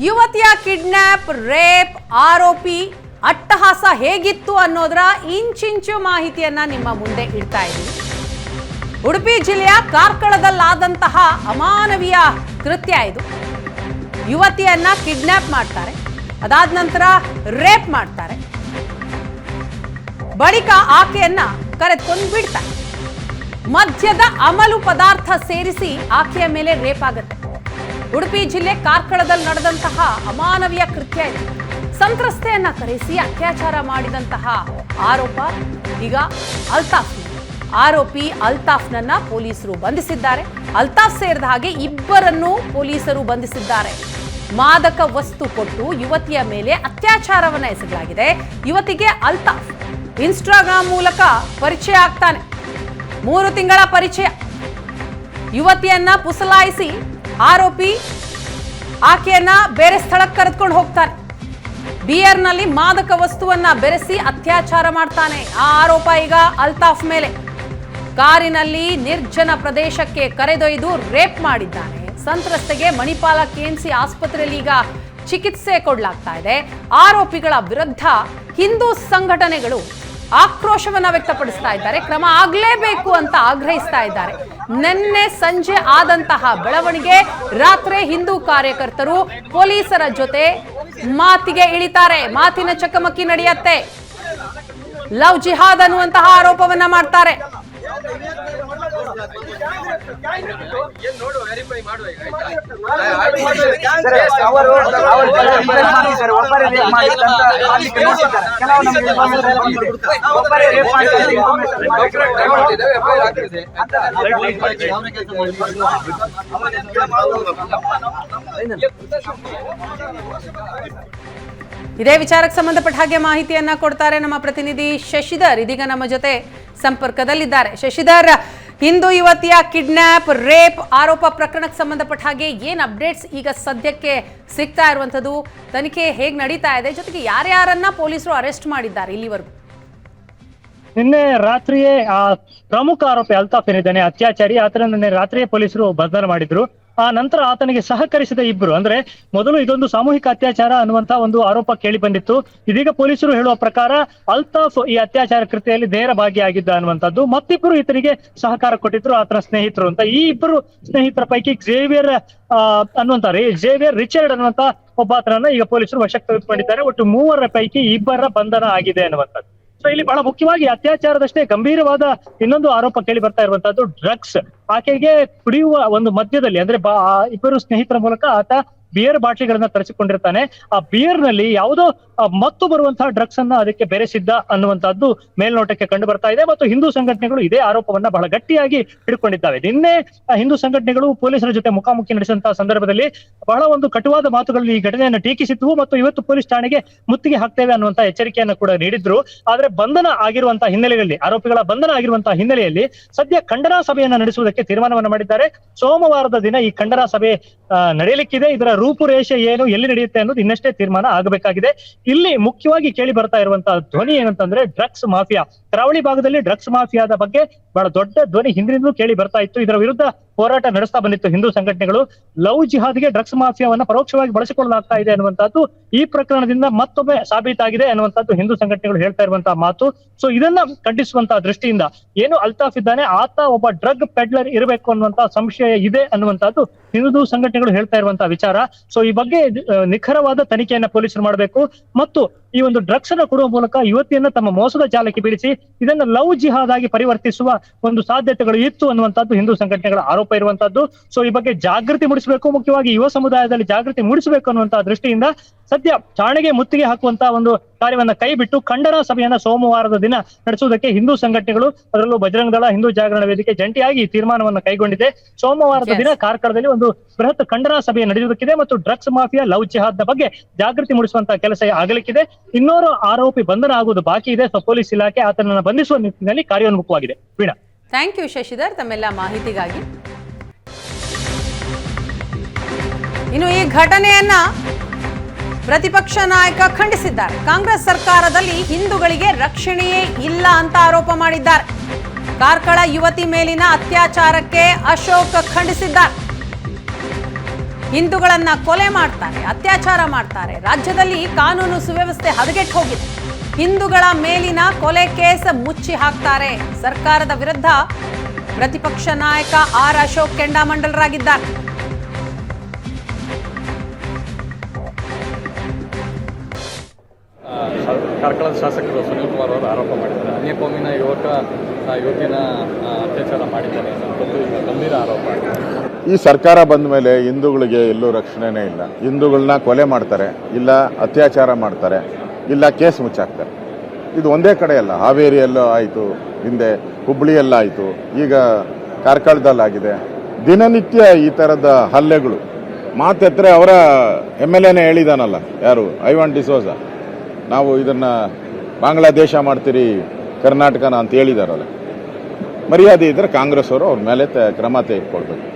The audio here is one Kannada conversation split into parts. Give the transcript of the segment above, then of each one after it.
ಯುವತಿಯ ಕಿಡ್ನ್ಯಾಪ್ ರೇಪ್, ಆರೋಪಿ ಅಟ್ಟಹಾಸ ಹೇಗಿತ್ತು ಅನ್ನೋದರ ಇಂಚಿಂಚು ಮಾಹಿತಿಯನ್ನ ನಿಮ್ಮ ಮುಂದೆ ಇಡ್ತಾ ಇದ್ದೀನಿ. ಉಡುಪಿ ಜಿಲ್ಲೆಯ ಕಾರ್ಕಳದಲ್ಲಾದಂತಹ ಅಮಾನವೀಯ ಕೃತ್ಯ ಇದು. ಯುವತಿಯನ್ನ ಕಿಡ್ನ್ಯಾಪ್ ಮಾಡ್ತಾರೆ, ಅದಾದ ನಂತರ ರೇಪ್ ಮಾಡ್ತಾರೆ. ಬಳಿಕ ಆಕೆಯನ್ನ ಕರೆದುಕೊಂಡು ಬಿಡ್ತಾರೆ. ಮದ್ಯದ ಅಮಲು ಪದಾರ್ಥ ಸೇರಿಸಿ ಆಕೆಯ ಮೇಲೆ ರೇಪ್ ಆಗುತ್ತೆ. ಉಡುಪಿ ಜಿಲ್ಲೆ ಕಾರ್ಕಳದಲ್ಲಿ ನಡೆದಂತಹ ಅಮಾನವೀಯ ಕೃತ್ಯ ಇದೆ. ಸಂತ್ರಸ್ತೆಯನ್ನ ಕರೆಸಿ ಅತ್ಯಾಚಾರ ಮಾಡಿದಂತಹ ಆರೋಪ. ಈಗ ಅಲ್ತಾಫ್. ಆರೋಪಿ ಅಲ್ತಾಫ್ನನ್ನ ಪೊಲೀಸರು ಬಂಧಿಸಿದ್ದಾರೆ. ಅಲ್ತಾಫ್ ಸೇರಿದ ಹಾಗೆ ಇಬ್ಬರನ್ನು ಪೊಲೀಸರು ಬಂಧಿಸಿದ್ದಾರೆ. ಮಾದಕ ವಸ್ತು ಕೊಟ್ಟು ಯುವತಿಯ ಮೇಲೆ ಅತ್ಯಾಚಾರವನ್ನ ಎಸಗಲಾಗಿದೆ ಯುವತಿಗೆ ಅಲ್ತಾಫ್ ಇನ್ಸ್ಟಾಗ್ರಾಮ್ ಮೂಲಕ ಪರಿಚಯ ಆಗ್ತಾನೆ. ಮೂರು ತಿಂಗಳ ಪರಿಚಯ. ಯುವತಿಯನ್ನ ಪುಸಲಾಯಿಸಿ ಆರೋಪಿ ಆಕೆಯನ್ನ ಬೇರೆ ಸ್ಥಳಕ್ಕೆ ಕರೆದುಕೊಂಡು ಹೋಗ್ತಾನೆ. ಬಿಯರ್ನಲ್ಲಿ ಮಾದಕ ವಸ್ತುವನ್ನ ಬೆರೆಸಿ ಅತ್ಯಾಚಾರ ಮಾಡ್ತಾನೆ. ಆ ಆರೋಪ ಈಗ ಅಲ್ತಾಫ್ ಮೇಲೆ. ಕಾರಿನಲ್ಲಿ ನಿರ್ಜನ ಪ್ರದೇಶಕ್ಕೆ ಕರೆದೊಯ್ದು ರೇಪ್ ಮಾಡಿದ್ದಾನೆ. ಸಂತ್ರಸ್ತೆಗೆ ಮಣಿಪಾಲ ಕೆಎಂಸಿ ಆಸ್ಪತ್ರೆಯಲ್ಲಿ ಈಗ ಚಿಕಿತ್ಸೆ ಕೊಡಲಾಗ್ತಾ ಇದೆ. ಆರೋಪಿಗಳ ವಿರುದ್ಧ ಹಿಂದೂ ಸಂಘಟನೆಗಳು ಆಕ್ರೋಶವನ್ನ ವ್ಯಕ್ತಪಡಿಸ್ತಾ ಇದ್ದಾರೆ. ಕ್ರಮ ಆಗ್ಲೇಬೇಕು ಅಂತ ಆಗ್ರಹಿಸ್ತಾ ಇದ್ದಾರೆ. ನಿನ್ನೆ ಸಂಜೆ ಆದಂತಹ ಬೆಳವಣಿಗೆ ರಾತ್ರಿ ಹಿಂದೂ ಕಾರ್ಯಕರ್ತರು ಪೊಲೀಸರ ಜೊತೆ ಮಾತಿಗೆ ಇಳಿತಾರೆ. ಮಾತಿನ ಚಕಮಕಿ ನಡೆಯುತ್ತೆ. ಲವ್ ಜಿಹಾದ್ ಅನ್ನುವಂತಹ ಆರೋಪವನ್ನ ಮಾಡ್ತಾರೆ. ಇದೇ ವಿಚಾರಕ್ಕೆ ಸಂಬಂಧಪಟ್ಟ ಹಾಗೆ ಮಾಹಿತಿಯನ್ನ ಕೊಡ್ತಾರೆ ನಮ್ಮ ಪ್ರತಿನಿಧಿ ಶಶಿಧರ್ ಇದೀಗ ನಮ್ಮ ಜೊತೆ ಸಂಪರ್ಕದಲ್ಲಿದ್ದಾರೆ. ಶಶಿಧರ್ ಹಿಂದೂ ಯುವತಿಯ ಕಿಡ್ನ್ಯಾಪ್ ರೇಪ್ ಆರೋಪ ಪ್ರಕರಣಕ್ಕೆ ಸಂಬಂಧಪಟ್ಟ ಹಾಗೆ ಏನ್ ಅಪ್ಡೇಟ್ಸ್ ಈಗ ಸದ್ಯಕ್ಕೆ ಸಿಗ್ತಾ ಇರುವಂಥದ್ದು? ತನಿಖೆ ಹೇಗೆ ನಡೀತಾ ಇದೆ? ಜೊತೆಗೆ ಯಾರ್ಯಾರನ್ನ ಪೊಲೀಸರು ಅರೆಸ್ಟ್ ಮಾಡಿದ್ದಾರೆ ಇಲ್ಲಿವರೆಗೂ? ನಿನ್ನೆ ರಾತ್ರಿಯೇ ಆ ಪ್ರಮುಖ ಆರೋಪಿ ಅಲ್ತಾಫ್ ಏನಿದ್ದಾನೆ, ಅತ್ಯಾಚಾರಿ ಆತನ ನಿನ್ನೆ ರಾತ್ರಿಯೇ ಪೊಲೀಸರು ಬಂಧನ ಮಾಡಿದ್ರು. ಆ ನಂತರ ಆತನಿಗೆ ಸಹಕರಿಸಿದ ಇಬ್ಬರು ಅಂದ್ರೆ ಮೊದಲು ಇದೊಂದು ಸಾಮೂಹಿಕ ಅತ್ಯಾಚಾರ ಅನ್ನುವಂತ ಒಂದು ಆರೋಪ ಕೇಳಿ ಬಂದಿತ್ತು. ಇದೀಗ ಪೊಲೀಸರು ಹೇಳುವ ಪ್ರಕಾರ ಅಲ್ತಾಫ್ ಈ ಅತ್ಯಾಚಾರ ಕೃತಿಯಲ್ಲಿ ನೇರ ಭಾಗಿಯಾಗಿದ್ದ ಅನ್ನುವಂಥದ್ದು. ಮತ್ತಿಬ್ಬರು ಈತನಿಗೆ ಸಹಕಾರ ಕೊಟ್ಟಿದ್ರು ಆತನ ಸ್ನೇಹಿತರು ಅಂತ. ಈ ಇಬ್ಬರು ಸ್ನೇಹಿತರ ಪೈಕಿ ಜೇವಿಯರ್ ಆ, ಅನ್ನುವಂತ ಜೇವಿಯರ್ ರಿಚರ್ಡ್ ಅನ್ನುವಂತ ಒಬ್ಬ ಆತನನ್ನ ಈಗ ಪೊಲೀಸರು ವಶಕ್ಕೆ ತೆಗೆದುಕೊಂಡಿದ್ದಾರೆ. ಒಟ್ಟು ಮೂವರ ಪೈಕಿ ಇಬ್ಬರ ಬಂಧನ ಆಗಿದೆ ಅನ್ನುವಂಥದ್ದು. ಸೊ ಇಲ್ಲಿ ಬಹಳ ಮುಖ್ಯವಾಗಿ ಅತ್ಯಾಚಾರದಷ್ಟೇ ಗಂಭೀರವಾದ ಇನ್ನೊಂದು ಆರೋಪ ಕೇಳಿ ಬರ್ತಾ ಇರುವಂತದ್ದು ಡ್ರಗ್ಸ್. ಆಕೆಗೆ ಕುಡಿಯುವ ಒಂದು ಮದ್ಯದಲ್ಲಿ, ಅಂದ್ರೆ ಬಾ ಇಬ್ಬರು ಸ್ನೇಹಿತರ ಮೂಲಕ ಆತ ಬಿಯರ್ ಬಾಟ್ಲಿಗಳನ್ನ ತರಿಸಿಕೊಂಡಿರ್ತಾನೆ. ಆ ಬಿಯರ್ನಲ್ಲಿ ಯಾವುದೋ ಮತ್ತು ಬರುವಂತಹ ಡ್ರಗ್ಸ್ ಅನ್ನ ಅದಕ್ಕೆ ಬೆರೆಸಿದ್ದ ಅನ್ನುವಂತಹದ್ದು ಮೇಲ್ನೋಟಕ್ಕೆ ಕಂಡು ಬರ್ತಾ ಇದೆ ಮತ್ತು ಹಿಂದೂ ಸಂಘಟನೆಗಳು ಇದೇ ಆರೋಪವನ್ನ ಬಹಳ ಗಟ್ಟಿಯಾಗಿ ಹಿಡ್ಕೊಂಡಿದ್ದಾವೆ. ನಿನ್ನೆ ಹಿಂದೂ ಸಂಘಟನೆಗಳು ಪೊಲೀಸರ ಜೊತೆ ಮುಖಾಮುಖಿ ನಡೆಸಿದಂತಹ ಸಂದರ್ಭದಲ್ಲಿ ಬಹಳ ಒಂದು ಕಟುವಾದ ಮಾತುಗಳಲ್ಲಿ ಈ ಘಟನೆಯನ್ನು ಟೀಕಿಸಿದ್ವು ಮತ್ತು ಇವತ್ತು ಪೊಲೀಸ್ ಠಾಣೆಗೆ ಮುತ್ತಿಗೆ ಹಾಕ್ತೇವೆ ಅನ್ನುವಂತ ಎಚ್ಚರಿಕೆಯನ್ನು ಕೂಡ ನೀಡಿದ್ರು. ಆದ್ರೆ ಬಂಧನ ಆಗಿರುವಂತಹ ಹಿನ್ನೆಲೆಯಲ್ಲಿ, ಆರೋಪಿಗಳ ಬಂಧನ ಆಗಿರುವಂತಹ ಹಿನ್ನೆಲೆಯಲ್ಲಿ ಸದ್ಯ ಖಂಡನಾ ಸಭೆಯನ್ನು ನಡೆಸುವುದಕ್ಕೆ ತೀರ್ಮಾನವನ್ನು ಮಾಡಿದ್ದಾರೆ. ಸೋಮವಾರದ ದಿನ ಈ ಖಂಡನಾ ಸಭೆ ನಡೆಯಲಿಕ್ಕಿದೆ. ಇದರ ರೂಪುರೇಷೆ ಏನು, ಎಲ್ಲಿ ನಡೆಯುತ್ತೆ ಅನ್ನೋದು ಇನ್ನಷ್ಟೇ ತೀರ್ಮಾನ ಆಗಬೇಕಾಗಿದೆ. ಇಲ್ಲಿ ಮುಖ್ಯವಾಗಿ ಕೇಳಿ ಬರ್ತಾ ಇರುವಂತಹ ಧ್ವನಿ ಏನಂತಂದ್ರೆ ಡ್ರಗ್ಸ್ ಮಾಫಿಯಾ. ಕರಾವಳಿ ಭಾಗದಲ್ಲಿ ಡ್ರಗ್ಸ್ ಮಾಫಿಯಾದ ಬಗ್ಗೆ ಬಹಳ ದೊಡ್ಡ ಧ್ವನಿ ಹಿಂದಿನಿಂದಲೂ ಕೇಳಿ ಬರ್ತಾ ಇತ್ತು. ಇದರ ವಿರುದ್ಧ ಹೋರಾಟ ನಡೆಸ್ತಾ ಬಂದಿತ್ತು ಹಿಂದೂ ಸಂಘಟನೆಗಳು. ಲವ್ ಜಿಹಾದ್ಗೆ ಡ್ರಗ್ಸ್ ಮಾಫಿಯಾವನ್ನ ಪರೋಕ್ಷವಾಗಿ ಬಳಸಿಕೊಳ್ಳಲಾಗ್ತಾ ಇದೆ ಅನ್ನುವಂಥದ್ದು ಈ ಪ್ರಕರಣದಿಂದ ಮತ್ತೊಮ್ಮೆ ಸಾಬೀತಾಗಿದೆ ಅನ್ನುವಂಥದ್ದು ಹಿಂದೂ ಸಂಘಟನೆಗಳು ಹೇಳ್ತಾ ಇರುವಂತಹ ಮಾತು. ಸೊ ಇದನ್ನ ಖಂಡಿಸುವಂತಹ ದೃಷ್ಟಿಯಿಂದ ಏನು ಅಲ್ತಾಫ್ ಇದ್ದಾನೆ, ಆತ ಒಬ್ಬ ಡ್ರಗ್ ಪೆಡ್ಲರ್ ಇರಬೇಕು ಅನ್ನುವಂತಹ ಸಂಶಯ ಇದೆ ಅನ್ನುವಂಥದ್ದು ಹಿಂದೂ ಸಂಘಟನೆಗಳು ಹೇಳ್ತಾ ಇರುವಂತಹ ವಿಚಾರ. ಸೊ ಈ ಬಗ್ಗೆ ನಿಖರವಾದ ತನಿಖೆಯನ್ನ ಪೊಲೀಸರು ಮಾಡಬೇಕು. ಮತ್ತು ಈ ಒಂದು ಡ್ರಗ್ಸ್ ಅನ್ನು ಕೊಡುವ ಮೂಲಕ ಯುವತಿಯನ್ನ ತಮ್ಮ ಮೋಸದ ಜಾಲಕ್ಕೆ ಬೀಳಿಸಿ ಇದನ್ನು ಲವ್ ಜಿಹಾದ್ ಆಗಿ ಪರಿವರ್ತಿಸುವ ಒಂದು ಸಾಧ್ಯತೆಗಳು ಇತ್ತು ಅನ್ನುವಂಥದ್ದು ಹಿಂದೂ ಸಂಘಟನೆಗಳ ಆರೋಪ ಇರುವಂತದ್ದು ಸೊ ಈ ಬಗ್ಗೆ ಜಾಗೃತಿ ಮೂಡಿಸಬೇಕು. ಮುಖ್ಯವಾಗಿ ಯುವ ಸಮುದಾಯದಲ್ಲಿ ಜಾಗೃತಿ ಮೂಡಿಸಬೇಕು ಅನ್ನುವಂತಹ ದೃಷ್ಟಿಯಿಂದ ಸದ್ಯ ಠಾಣೆಗೆ ಮುತ್ತಿಗೆ ಹಾಕುವಂತಹ ಒಂದು ಕಾರ್ಯವನ್ನ ಕೈಬಿಟ್ಟು ಖಂಡನ ಸಭೆಯನ್ನ ಸೋಮವಾರದ ದಿನ ನಡೆಸುವುದಕ್ಕೆ ಹಿಂದೂ ಸಂಘಟನೆಗಳು ಅದರಲ್ಲೂ ಬಜರಂಗ ದಳ ಹಿಂದೂ ಜಾಗರಣ ವೇದಿಕೆ ಜಂಟಿಯಾಗಿ ಈ ತೀರ್ಮಾನವನ್ನು ಕೈಗೊಂಡಿದೆ. ಸೋಮವಾರದ ದಿನ ಕಾರ್ಕಳದಲ್ಲಿ ಒಂದು ಬೃಹತ್ ಖಂಡನ ಸಭೆ ನಡೆಯುವುದಕ್ಕಿದೆ ಮತ್ತು ಡ್ರಗ್ಸ್ ಮಾಫಿಯಾ ಲವ್ ಜಿಹಾದ್ ಬಗ್ಗೆ ಜಾಗೃತಿ ಮೂಡಿಸುವಂತಹ ಕೆಲಸ ಆಗಲಿಕ್ಕಿದೆ. ಇನ್ನೋರು ಆರೋಪಿ ಬಂಧನ ಆಗುವುದು ಬಾಕಿ ಇದೆ. ಪೊಲೀಸ್ ಇಲಾಖೆ ಆತನನ್ನು ಬಂಧಿಸುವ ನಿಟ್ಟಿನಲ್ಲಿ ಕಾರ್ಯೋನ್ಮುಖವಾಗಿದೆ. ವೀಣಾ. Thank you Shashidhar. ತಮ್ಮೆಲ್ಲ ಮಾಹಿತಿಗಾಗಿ. ಇನ್ನು ಈ ಘಟನೆಯನ್ನ ಪ್ರತಿಪಕ್ಷ ನಾಯಕ ಖಂಡಿಸಿದ್ದಾರೆ. ಕಾಂಗ್ರೆಸ್ ಸರ್ಕಾರದಲ್ಲಿ ಹಿಂದೂಗಳಿಗೆ ರಕ್ಷಣೆಯೇ ಇಲ್ಲ ಅಂತ ಆರೋಪ ಮಾಡಿದ್ದಾರೆ. ಕಾರ್ಕಳ ಯುವತಿ ಮೇಲಿನ ಅತ್ಯಾಚಾರಕ್ಕೆ ಅಶೋಕ್ ಖಂಡಿಸಿದ್ದಾರೆ. ಹಿಂದೂಗಳನ್ನ ಕೊಲೆ ಮಾಡ್ತಾರೆ, ಅತ್ಯಾಚಾರ ಮಾಡ್ತಾರೆ. ರಾಜ್ಯದಲ್ಲಿ ಕಾನೂನು ಸುವ್ಯವಸ್ಥೆ ಹದಗೆಟ್ಟು ಹೋಗಿದೆ. ಹಿಂದೂಗಳ ಮೇಲಿನ ಕೊಲೆ ಕೇಸ್ ಮುಚ್ಚಿ ಹಾಕ್ತಾರೆ. ಸರ್ಕಾರದ ವಿರುದ್ಧ ಪ್ರತಿಪಕ್ಷ ನಾಯಕ ಆರ್ ಅಶೋಕ್ ಕೆಂಡಾಮಂಡಲರಾಗಿದ್ದಾರೆ. ಕಾರ್ಕಳದ ಶಾಸಕರು ಸುನೀಲ್ ಕುಮಾರ್ ಅವರು ಆರೋಪ ಮಾಡಿದ್ದಾರೆ. ಅನ್ಯಕೋಮಿನ ಯುವಕ ಯುವತಿನ ಅತ್ಯಾಚಾರ ಮಾಡಿದ್ದಾರೆ ಗಂಭೀರ ಆರೋಪ. ಈ ಸರ್ಕಾರ ಬಂದ ಮೇಲೆ ಹಿಂದೂಗಳಿಗೆ ಎಲ್ಲೂ ರಕ್ಷಣೆನೇ ಇಲ್ಲ. ಹಿಂದೂಗಳನ್ನ ಕೊಲೆ ಮಾಡ್ತಾರೆ, ಇಲ್ಲ ಅತ್ಯಾಚಾರ ಮಾಡ್ತಾರೆ, ಇಲ್ಲ ಕೇಸ್ ಮುಚ್ಚಾಕ್ತಾರೆ. ಇದು ಒಂದೇ ಕಡೆ ಅಲ್ಲ. ಹಾವೇರಿಯಲ್ಲೂ ಆಯಿತು, ಹಿಂದೆ ಹುಬ್ಬಳ್ಳಿಯಲ್ಲಾಯಿತು ಈಗ ಕಾರ್ಕಳದಲ್ಲಾಗಿದೆ. ದಿನನಿತ್ಯ ಈ ಥರದ ಹಲ್ಲೆಗಳು. ಮಾತೆತ್ತರೆ ಅವರ ಎಂ ಎಲ್ ಎನೇ ಹೇಳಿದಾನಲ್ಲ, ಯಾರು? ಐವಾನ್ ಡಿಸೋಜ. ನಾವು ಇದನ್ನ ಬಾಂಗ್ಲಾದೇಶ ಮಾಡ್ತೀರಿ, ಕರ್ನಾಟಕನ ಅಂತ ಹೇಳಿದಾರಲ್ಲ. ಮರ್ಯಾದೆ ಇದ್ರೆ ಕಾಂಗ್ರೆಸ್ ಅವರು ಅವ್ರ ಮೇಲೆ ಕ್ರಮ ತೆಗೆದುಕೊಳ್ಬೇಕು.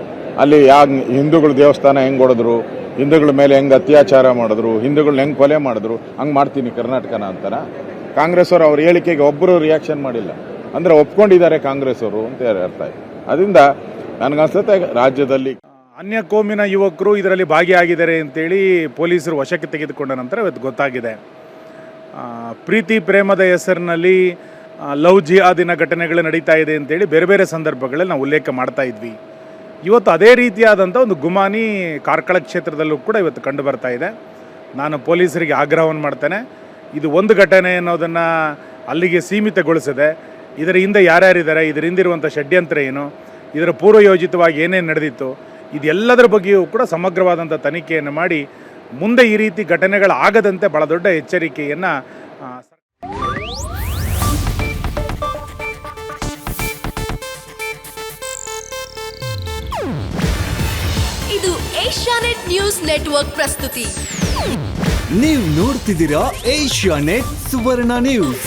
ಅಲ್ಲಿ ಯಾವ ಹಿಂದೂಗಳ ದೇವಸ್ಥಾನ ಹೆಂಗ್ ಹೊಡೆದ್ರು ಹಿಂದೂಗಳ ಮೇಲೆ ಹೆಂಗ್ ಅತ್ಯಾಚಾರ ಮಾಡಿದ್ರು ಹಿಂದೂಗಳನ್ನ ಹೆಂಗ್ ಕೊಲೆ ಮಾಡಿದ್ರು, ಹಂಗ್ ಮಾಡ್ತೀನಿ ಕರ್ನಾಟಕನ ಅಂತಾರ ಕಾಂಗ್ರೆಸ್ ಅವರು ಅವ್ರ ಹೇಳಿಕೆಗೆ ಒಬ್ಬರು ರಿಯಾಕ್ಷನ್ ಮಾಡಿಲ್ಲ. ಅಂದ್ರೆ ಒಪ್ಕೊಂಡಿದ್ದಾರೆ ಕಾಂಗ್ರೆಸ್ ಅವರು ಅಂತ ಅರ್ಥ ಆಯ್ತು. ಅದರಿಂದ ನನಗನ್ಸುತ್ತೆ ರಾಜ್ಯದಲ್ಲಿ ಅನ್ಯ ಕೋಮಿನ ಯುವಕರು ಇದರಲ್ಲಿ ಭಾಗಿಯಾಗಿದ್ದಾರೆ ಅಂತೇಳಿ ಪೊಲೀಸರು ವಶಕ್ಕೆ ತೆಗೆದುಕೊಂಡ ನಂತರ ಇವತ್ತು ಗೊತ್ತಾಗಿದೆ. ಪ್ರೀತಿ ಪ್ರೇಮದ ಹೆಸರಿನಲ್ಲಿ ಲವ್ ಜಿಹಾದಿನ ಘಟನೆಗಳು ನಡೀತಾ ಇದೆ ಅಂತೇಳಿ ಬೇರೆ ಬೇರೆ ಸಂದರ್ಭಗಳಲ್ಲಿ ನಾವು ಉಲ್ಲೇಖ ಮಾಡ್ತಾ ಇದ್ವಿ. ಇವತ್ತು ಅದೇ ರೀತಿಯಾದಂಥ ಒಂದು ಗುಮಾನಿ ಕಾರ್ಕಳ ಕ್ಷೇತ್ರದಲ್ಲೂ ಕೂಡ ಇವತ್ತು ಕಂಡು ಬರ್ತಾ ಇದೆ. ನಾನು ಪೊಲೀಸರಿಗೆ ಆಗ್ರಹವನ್ನು ಮಾಡ್ತೇನೆ. ಇದು ಒಂದು ಘಟನೆ ಅನ್ನೋದನ್ನು ಅಲ್ಲಿಗೆ ಸೀಮಿತಗೊಳಿಸದೆ. ಇದರ ಹಿಂದೆ ಯಾರ್ಯಾರಿದ್ದಾರೆ, ಇದರ ಹಿಂದಿರುವಂಥ ಷಡ್ಯಂತ್ರ ಏನು, ಇದರ ಪೂರ್ವಯೋಜಿತವಾಗಿ ಏನೇನು ನಡೆದಿತ್ತು, ಇದೆಲ್ಲದರ ಬಗ್ಗೆಯೂ ಕೂಡ ಸಮಗ್ರವಾದಂಥ ತನಿಖೆಯನ್ನು ಮಾಡಿ ಮುಂದೆ ಈ ರೀತಿ ಘಟನೆಗಳಾಗದಂತೆ ಬಹಳ ದೊಡ್ಡ ಎಚ್ಚರಿಕೆಯನ್ನು ಇದು ಏಷ್ಯಾನೆಟ್ ನ್ಯೂಸ್ ನೆಟ್ವರ್ಕ್ ಪ್ರಸ್ತುತಿ. ನೀವು ನೋಡ್ತಿದ್ದೀರಾ ಏಷ್ಯಾ ನೆಟ್ ಸುವರ್ಣ ನ್ಯೂಸ್.